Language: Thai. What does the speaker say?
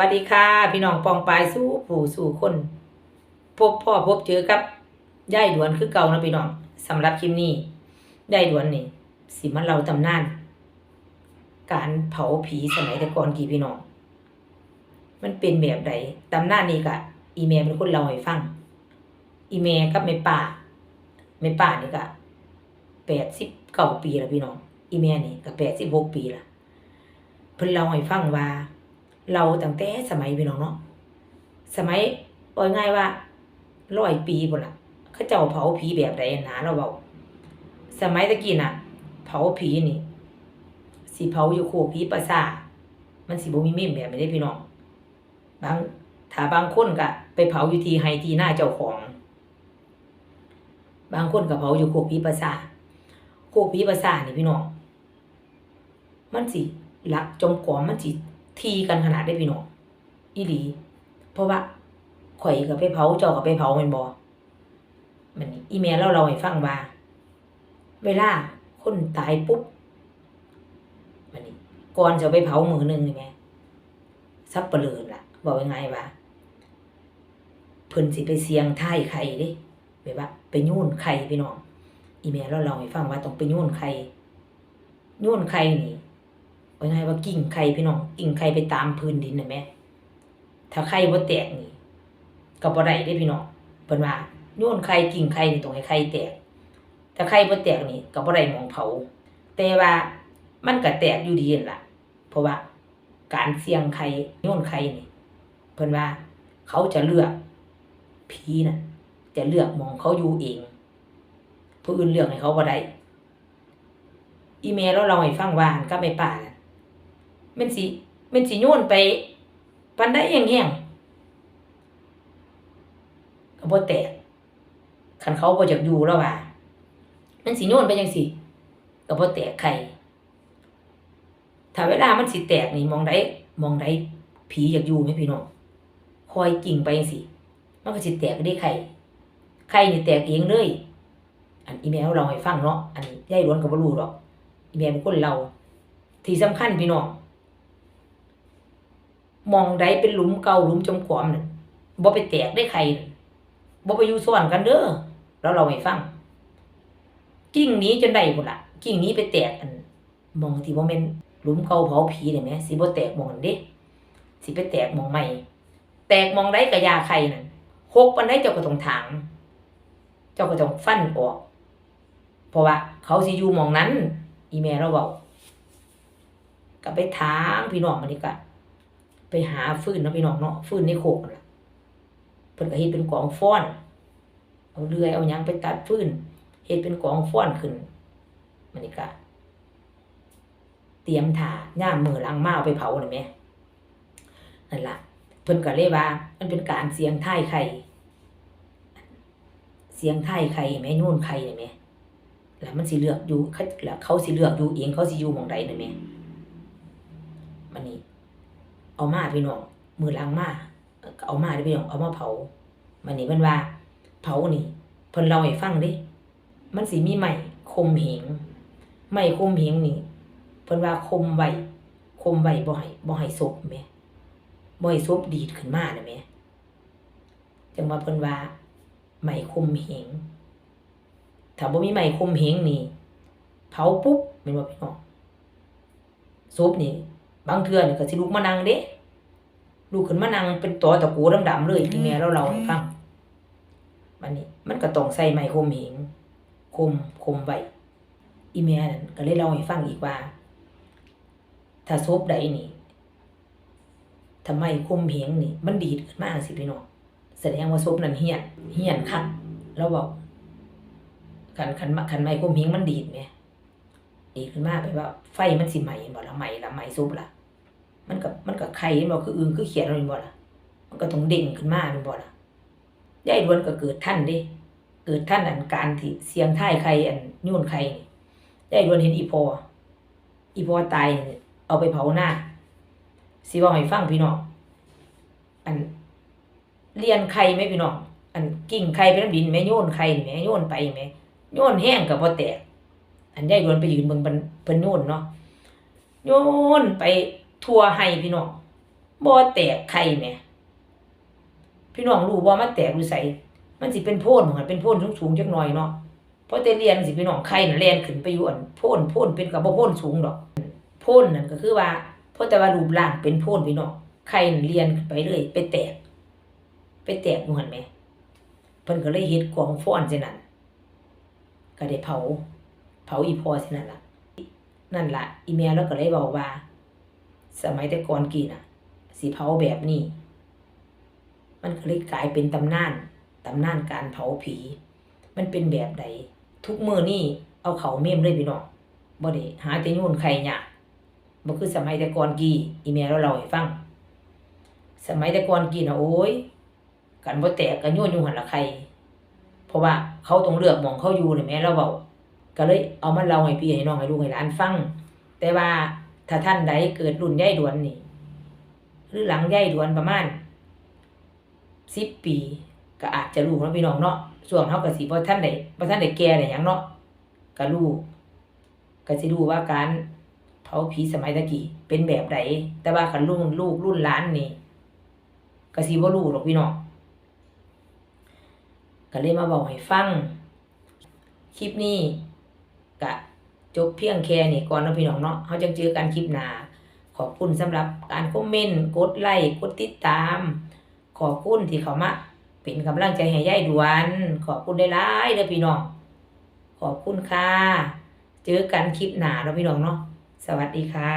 วัสดีค่ะ พี่น้องปองปายสู้ผู้สู่คน พบพ่อพบเจอกับย่ายดวนคือเก่านะพี่น้องสำหรับคลิปนี้ย่ายดวนนี่สิมันเราตำนาน การเผาผีสมัยแต่ก่อนกี่พี่น้อง มันเป็นแบบใดตำนานนี้กะ อีเมลเป็นคนเล่าให้ฟัง อีเมลกับแม่ป่าแม่ป่านี่กะแปดสิบเก้าปีล้วพี่น้อง อีเมลนี่ก็แปดสิบหกปีละเพิ่นเล่าให้ฟังว่า เราตั้งแต่สมัยพี่น้องเนาะสมัยเอาง่ายว่าร้อยปีพุ่ละเขาเจ้าเผาผีแบบใดหนาเราเบาสมัยตะกี้น่ะ เผาผีนี่สิเผาอยู่โคผีประสามันสิบ่มีเม่มแบบนี้เด้พี่น้อง บางถ้าบางคนก็ไปเผาอยู่ทีไฮทีหน้าเจ้าของ บางคนก็เผาอยู่โคผีประสาโคผีประสานี่พี่น้อง มันสิหลักจมกอมมันสิ ทีกันขนาดได้พี่น้องอีหลี เพราะว่าข่อยก็ไปเผาเจ้าก็ไปเผาม่นบ่มันนี่อีเมลเราเราให้ฟังว่า เวลาคนตายปุ๊บมันนี่ก่อนจะไปเผามือหนึ่งนี่แหมซับเปลือล่ะ บอกยังไงว่าเพิ่นสิไปเสียงท้ายไข่เด้แบบว่า ไปโยนไข่พี่น้องอีเมลเราเราให้ฟังว่าต้องไปโยนไข่โยนไข่นี่ ว่าไงว่ากิ่งไข่พี่น้องกิ่งไข่ไปตามพื้นดินนะแม่ถ้าไข่บ่าแตกนี่ก็บ่ได้เด้พี่น้องเพิ่นว่าโยนไข่กิ่งไข่นี่ต้องให้ไข่แตกถ้าไข่บ่แตกนี่ก็บ่ได้มองเผา แต่ว่ามันก็แตกอยู่ดีนั่นล่ะ เพราะว่า การเสี่ยงไข่โยนไข่นี่เพิ่นว่า เขาจะเลือกผีน่ะ จะเลือกมองเขาอยู่เองผู้อื่นเลือกให้เขาบ่ได้อีเมลเราเราให้ฟังว่านกับแม่ป้านะ มันสิมันสิโยนไปปันได้แห้งๆก็บ่แตกคันเขาบ่อยากอยู่แล้วว่ามันสิโยนไปจังซี่ก็บ่แตกไข่ถ้าเวลามันสิแตกนี่มองได้มองได้ผีอยากอยู่ไหมพี่น้องคอยกิ่งไปจังซี่มันก็สิแตกได้ไข่ไข่นี่แตกเองเลย อันอีเมลเราให้ฟังเนาะอันยายล้วนก็บ่รู้หรอกอีเมลเป็นคนเรา ที่สำคัญพี่น้อง มองใดเป็นหลุมเก่าหลุมจมขวามนั่นบ่ไปแตกได้ใครบ่ไปอยู่ซ้อนกันเด้อแล้วเราให้ฟัง กิ่งนี้จนได้พุ่นล่ะกิ่งนี้ไปแตกอันมองที่บ่แม่นหลุมเก่าเผาผีได้ไหมสิบ่แตกมองเด้สิไปแตกมองใหม่ แตกมองใดก็ยาใครนั่นหกปานใดเจ้าก็ต้องถางเจ้าก็ต้องฟันออก เพราะว่า เขาสิอยู่มองนั้น อีแม่เราเว้าก็ไปถามพี่น้องมันนี่ก็ ไปหาฟืนเนาะพี่น้องเนาะฟืนในโคกนั่นล่ะเพิ่นก็เฮ็ดเป็นกองฟ้อน เอาเลื่อยเอายังไปตัดฟืนเฮ็ดเป็นกองฟ้อนขึ้นมันนี่ก็เตรียมถ่าย่ามมือหลังมาเอาไปเผาน่ะแหมนั่นล่ะเพิ่นก็เลยว่า มันเป็นการเสียงทายไข่เสียงทายไข่แม่โยนไข่น่ะแหมแล้วมันสิเลือกอยู่เขาแล้วเขาสิเลือกอยู่เองเขาสิอยู่มองใดน่ะแหม เอามาพี่น้องมือล้างมาเอามาเด้พี่น้องเอามาเผามันนี่เพิ่นว่า เผานี่เพิ่นเล่าให้ฟังด้มันสิมีไม้คมเหงไม้คมเหงนี่เพิ่นว่าคมไว้คมไว้บ่ให้บ่ให้ศพแหมบ่ให้ศพดีดขึ้นมาน่ะแหมจังว่าเพิ่นว่าไม้คมเหงถ้าบ่มีไม้คมเหงนี่เผาปุ๊บแม่นบ่พี่น้องศพนี่ บางเทื่อนี่ก็สิลุกมานั่งเด้ลุกขึ้นมานั่งเป็นตอตะกูดำๆเลยที่แม่เราเล่าให้ฟังมันนี่มันก็ต้องใส่ไม้คมเหงคมคมไว้อีแม่นั่นก็เลยเล่าให้ฟังอีกว่า ถ้าศพใดนี่ทำไมคมเหงนี่ มันดีดขึ้นมาสิพี่น้องแสดงว่าศพนั้นเฮียนเฮียนคักแล้วบอกคันคันคันไม้คมเหงมันดีดแหม ดีขึ้นมาไปว่าไฟมันสิไหม้บ่ละไหม้ละไหม้ซุบละมันก็มันก็ไข่บ่คืออึงคือเขียดมันบ่ละมันก็ต้องเด้งขึ้นมาแมันบ่ละยายดวนก็เกิดท่านด้เกิดท่านอันการที่เสียงท้ายไข่อันโยนไข่ยายดวนเห็นอีพออีพอตายเอาไปเผาหน้าสิว่าให้ฟังพี่น้องอันเลียนไข่ไหมพี่น้องอันกิ่งไข่เป็นดินแม่โยนไข่นี่แม่โยนไปแม่โยนแห้งก็บ่แตก อันยายดวนไปยืนเบิ่งเพิ่นเพิ่นโยนเนาะโยนไปทั่วให้พี่น้องบ่แตกไข่แหมพี่น้องรู้บ่มันแตกอยู่ไสมันสิเป็นโพนของมันเป็นโพนสูงๆจักหน่อยเนาะเพราะแต่เรียนสิพี่น้องไข่น่ะแล่นขึ้นไปอยู่อันโพนโพนเป็นก็บ่โพนสูงดอกโพนนั่นก็คือว่าเพราะแต่ว่ารูปร่างเป็นโพนพี่น้องไข่น่ะเรียนขึ้นไปเรื่อยไปแตก ไปแตกอยู่หั่นแหมเพิ่นก็เลยเฮ็ดกองฟ้อนใส่นั่นก็ได้เผาเผาอีพอใส่นั่นล่ะ นั่นล่ะ อีเมลแล้วก็เลยบอกว่า สมัยแต่ก่อนกี่น่ะสิเผาแบบนี้ มันก็เลยกลายเป็นตำนานตำนานการเผาผี มันเป็นแบบใด ทุกมือนี่เอาเขาเมมเลยพี่น้องบ่ได้หาแต่โยนไข่หยากบ่คือสมัยแต่ก่อนกี่อีเมลเราเล่าให้ฟัง สมัยแต่ก่อนกี่น่ะโอ้ยกันบ่แตกกันโยนอยู่หันละไข่เพราะว่าเขาต้องเลือกมองเขาอยู่นี่แหม่เราเว้า ก็เลยเอามาเล่าให้พี่ให้น้องให้ลูกให้หลานฟัง แต่ว่าถ้าท่านใดเกิดรุ่นยายดวนนี่หรือหลังยายดวนประมาณสิบปีก็อาจจะรู้เนาะพี่น้องเนาะส่วนเฮาก็สิบ่ท่านใดบ่ท่านใดแก่ได้หยังเนาะก็รู้ก็สิรู้ว่าการเผาผีสมัยตะกี้เป็นแบบใดแต่ว่าคันรุ่นลูกรุ่นหลานนี่ก็สิบ่รู้หรอกพี่น้องก็เลยมาบอกให้ฟัง คลิปนี้ กะจบเพียงแค่นี้ก่อนเนาะพี่น้องเนาะเขาจะเจอกันคลิปหน้าขอบคุณสำหรับการคอมเมนต์กดไลค์กดติดตาม ขอบคุณที่เขามาเป็นกำลังใจให้ยายดวน ขอบคุณได้หลายเด้อพี่น้อง ขอบคุณค่ะ เจอกันคลิปหนาเนาะพี่น้องเนาะ สวัสดีค่ะ